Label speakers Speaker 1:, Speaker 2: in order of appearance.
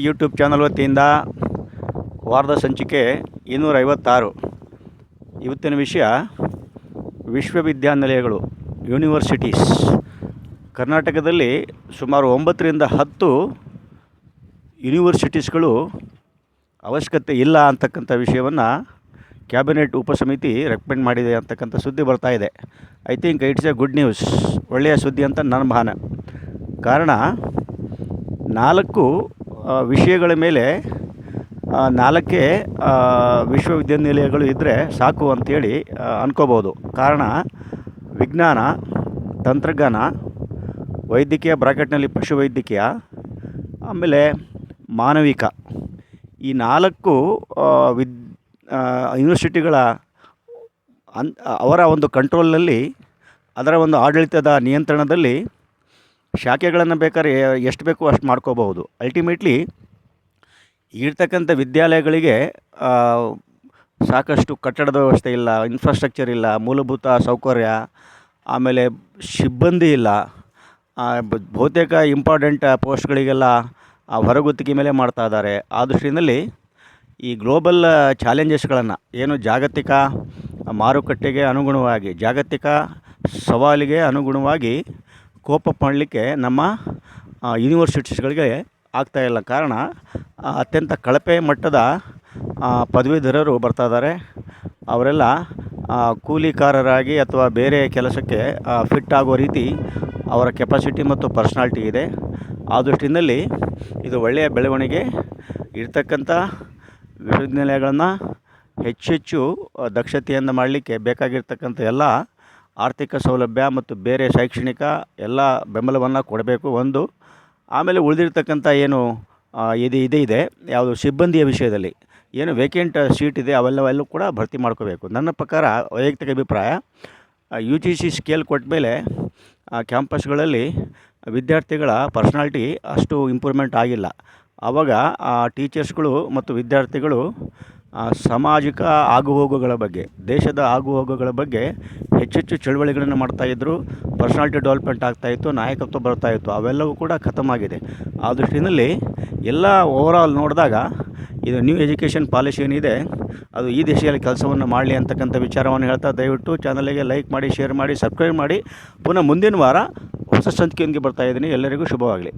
Speaker 1: YouTube channel ವತಿಯಿಂದ ವಾರದ ಸಂಚಿಕೆ ಇನ್ನೂರ ಐವತ್ತಾರು ಇವತ್ತಿನ ವಿಷಯ ವಿಶ್ವವಿದ್ಯಾನಿಲಯಗಳು, ಯೂನಿವರ್ಸಿಟೀಸ್. ಕರ್ನಾಟಕದಲ್ಲಿ ಸುಮಾರು ಒಂಬತ್ತರಿಂದ ಹತ್ತು ಯೂನಿವರ್ಸಿಟೀಸ್ಗಳು ಅವಶ್ಯಕತೆ ಇಲ್ಲ ಅಂತಕ್ಕಂಥ ವಿಷಯವನ್ನು ಕ್ಯಾಬಿನೆಟ್ ಉಪಸಮಿತಿ ರೆಕಮೆಂಡ್ ಮಾಡಿದೆ ಅಂತಕ್ಕಂಥ ಸುದ್ದಿ ಬರ್ತಾ ಇದೆ. I think it's a good news, ಒಳ್ಳೆಯ ಸುದ್ದಿ ಅಂತ ನನ್ನ ಭಾವನೆ. ಕಾರಣ ನಾಲ್ಕು ವಿಷಯಗಳ ಮೇಲೆ ನಾಲ್ಕೇ ವಿಶ್ವವಿದ್ಯಾನಿಲಯಗಳು ಇದ್ದರೆ ಸಾಕು ಅಂಥೇಳಿ ಅನ್ಕೋಬೋದು. ಕಾರಣ, ವಿಜ್ಞಾನ, ತಂತ್ರಜ್ಞಾನ, ವೈದ್ಯಕೀಯ ಬ್ರಾಕೆಟ್ನಲ್ಲಿ ಪಶುವೈದ್ಯಕೀಯ, ಆಮೇಲೆ ಮಾನವಿಕ. ಈ ನಾಲ್ಕು ವಿದ್ ಯೂನಿವರ್ಸಿಟಿಗಳ ಅನ್, ಅವರ ಒಂದು ಕಂಟ್ರೋಲ್ನಲ್ಲಿ ಅದರ ಒಂದು ಆಡಳಿತದ ನಿಯಂತ್ರಣದಲ್ಲಿ ಶಾಖೆಗಳನ್ನು ಬೇಕಾದ್ರೆ ಎಷ್ಟು ಬೇಕೋ ಅಷ್ಟು ಮಾಡ್ಕೋಬಹುದು. ಅಲ್ಟಿಮೇಟ್ಲಿ ಇರ್ತಕ್ಕಂಥ ವಿದ್ಯಾಲಯಗಳಿಗೆ ಸಾಕಷ್ಟು ಕಟ್ಟಡದ ವ್ಯವಸ್ಥೆ ಇಲ್ಲ ಇನ್ಫ್ರಾಸ್ಟ್ರಕ್ಚರ್ ಇಲ್ಲ, ಮೂಲಭೂತ ಸೌಕರ್ಯ, ಆಮೇಲೆ ಸಿಬ್ಬಂದಿ ಇಲ್ಲ ಬಹುತೇಕ ಇಂಪಾರ್ಟೆಂಟ್ ಪೋಸ್ಟ್ಗಳಿಗೆಲ್ಲ ಹೊರಗುತ್ತಿಗೆ ಮೇಲೆ ಮಾಡ್ತಾ ಇದ್ದಾರೆ. ಆ ದೃಷ್ಟಿಯಲ್ಲಿ ಈ ಗ್ಲೋಬಲ್ ಚಾಲೆಂಜಸ್ಗಳನ್ನು ಏನು ಜಾಗತಿಕ ಮಾರುಕಟ್ಟೆಗೆ ಅನುಗುಣವಾಗಿ, ಜಾಗತಿಕ ಸವಾಲಿಗೆ ಅನುಗುಣವಾಗಿ ಕೋಪ ಮಾಡಲಿಕ್ಕೆ ನಮ್ಮ ಯೂನಿವರ್ಸಿಟೀಸ್ಗಳಿಗೆ ಇಲ್ಲ. ಕಾರಣ ಅತ್ಯಂತ ಕಳಪೆ ಮಟ್ಟದ ಪದವೀಧರರು ಬರ್ತಾ ಇದ್ದಾರೆ. ಅವರೆಲ್ಲ ಕೂಲಿಕಾರರಾಗಿ ಅಥವಾ ಬೇರೆ ಕೆಲಸಕ್ಕೆ ಫಿಟ್ ಆಗುವ ರೀತಿ ಅವರ ಕೆಪಾಸಿಟಿ ಮತ್ತು ಪರ್ಸ್ನಾಲ್ಟಿ ಇದೆ. ಆ ದೃಷ್ಟಿನಲ್ಲಿ ಇದು ಒಳ್ಳೆಯ ಬೆಳವಣಿಗೆ ಇರ್ತಕ್ಕಂಥ ವಿಶ್ವವಿದ್ಯಾನಿಲಯಗಳನ್ನು ಹೆಚ್ಚೆಚ್ಚು ದಕ್ಷತೆಯಿಂದ ಮಾಡಲಿಕ್ಕೆ ಬೇಕಾಗಿರ್ತಕ್ಕಂಥ ಎಲ್ಲ ಆರ್ಥಿಕ ಸೌಲಭ್ಯ ಮತ್ತು ಬೇರೆ ಶೈಕ್ಷಣಿಕ ಎಲ್ಲ ಬೆಂಬಲವನ್ನು ಕೊಡಬೇಕು. ಒಂದು, ಆಮೇಲೆ ಉಳಿದಿರ್ತಕ್ಕಂಥ ಏನು ಇದು, ಇದೆ ಇದೆ. ಯಾವುದು ಸಿಬ್ಬಂದಿಯ ವಿಷಯದಲ್ಲಿ ಏನು ವೇಕೆಂಟ್ ಸೀಟ್ ಇದೆ, ಅವೆಲ್ಲವೆಲ್ಲೂ ಕೂಡ ಭರ್ತಿ ಮಾಡ್ಕೋಬೇಕು. ನನ್ನ ಪ್ರಕಾರ, ವೈಯಕ್ತಿಕ ಅಭಿಪ್ರಾಯ ಯು ಜಿ ಸಿ ಸ್ಕೇಲ್ ಕೊಟ್ಟ ಮೇಲೆ ಕ್ಯಾಂಪಸ್ಗಳಲ್ಲಿ ವಿದ್ಯಾರ್ಥಿಗಳ ಪರ್ಸ್ನಾಲಿಟಿ ಅಷ್ಟು ಇಂಪ್ರೂವ್ಮೆಂಟ್ ಆಗಿಲ್ಲ. ಆವಾಗ ಆ, ಟೀಚರ್ಸ್ಗಳು ಮತ್ತು ವಿದ್ಯಾರ್ಥಿಗಳು ಸಾಮಾಜಿಕ ಆಗುಹೋಗುಗಳ ಬಗ್ಗೆ, ದೇಶದ ಆಗುಹೋಗುಗಳ ಬಗ್ಗೆ ಹೆಚ್ಚೆಚ್ಚು ಚಳುವಳಿಗಳನ್ನು ಮಾಡ್ತಾಯಿದ್ರು ಪರ್ಸ್ನಾಲ್ಟಿ ಡೆವಲಪ್ಮೆಂಟ್ ಆಗ್ತಾಯಿತ್ತು ನಾಯಕತ್ವ ಬರ್ತಾಯಿತ್ತು ಅವೆಲ್ಲವೂ ಕೂಡ ಖತಮಾಗಿದೆ. ಆ ದೃಷ್ಟಿಯಲ್ಲಿ ಎಲ್ಲ ಓವರಾಲ್ ನೋಡಿದಾಗ ಇದು ನ್ಯೂ ಎಜುಕೇಷನ್ ಪಾಲಿಸಿ ಏನಿದೆ, ಅದು ಈ ದಿಶೆಯಲ್ಲಿ ಕೆಲಸವನ್ನು ಮಾಡಲಿ ಅಂತಕ್ಕಂಥ ವಿಚಾರವನ್ನು ಹೇಳ್ತಾ ದಯವಿಟ್ಟು ಚಾನಲಿಗೆ ಲೈಕ್ ಮಾಡಿ ಶೇರ್ ಮಾಡಿ ಸಬ್ಸ್ಕ್ರೈಬ್ ಮಾಡಿ. ಪುನಃ ಮುಂದಿನ ವಾರ ಹೊಸ ಸಂಚಿಕೆಯೊಂದಿಗೆ ಬರ್ತಾ ಇದ್ದೀನಿ. ಎಲ್ಲರಿಗೂ ಶುಭವಾಗಲಿ.